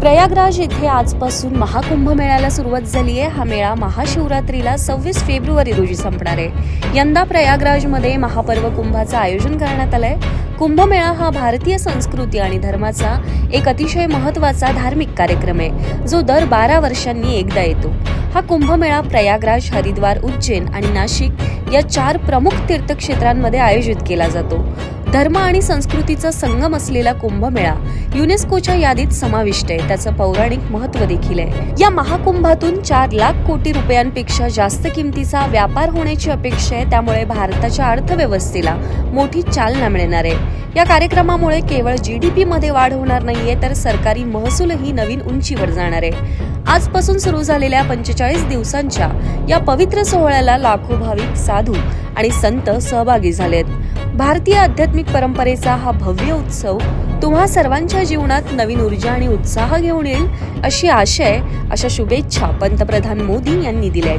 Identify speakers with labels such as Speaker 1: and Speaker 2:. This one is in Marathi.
Speaker 1: प्रयागराज येथे आजपासून महाकुंभ मेळ्याला सुरुवात झाली आहे. हा मेळा महाशिवरात्रीला सव्वीस फेब्रुवारी रोजी संपणार आहे. यंदा प्रयागराजमध्ये महापर्व कुंभाचं आयोजन करण्यात आलंय. कुंभमेळा हा भारतीय संस्कृती आणि धर्माचा एक अतिशय महत्त्वाचा धार्मिक कार्यक्रम आहे जो दर बारा वर्षांनी एकदा येतो. हा कुंभमेळा प्रयागराज हरिद्वार उज्जैन आणि नाशिक या चार प्रमुख तीर्थक्षेत्रांमध्ये आयोजित केला जातो. धर्म आणि संस्कृतीचा संगम असलेला कुंभमेळा युनेस्कोच्या यादीत समाविष्ट आहे. त्याचं पौराणिक महत्त्व देखील आहे. या महाकुंभातून चार लाख कोटी रुपयांपेक्षा जास्त किमतीचा व्यापार होण्याची अपेक्षा आहे. त्यामुळे भारताच्या अर्थव्यवस्थेला मोठी चालना मिळणार आहे. या कार्यक्रमामुळे केवळ जी डी मध्ये वाढ होणार नाहीये तर सरकारी महसूलही नवीन उंचीवर जाणार आहे. आजपासून सुरू झालेल्या पंचेचाळीस दिवसांच्या या पवित्र सोहळ्याला लाखो भाविक साधू आणि संत सहभागी झालेत. भारतीय आध्यात्मिक परंपरेचा हा भव्य उत्सव तुम्हा सर्वांच्या जीवनात नवीन ऊर्जा आणि उत्साह घेऊन येईल अशी आशय अशा शुभेच्छा पंतप्रधान मोदी यांनी दिल्या आहेत.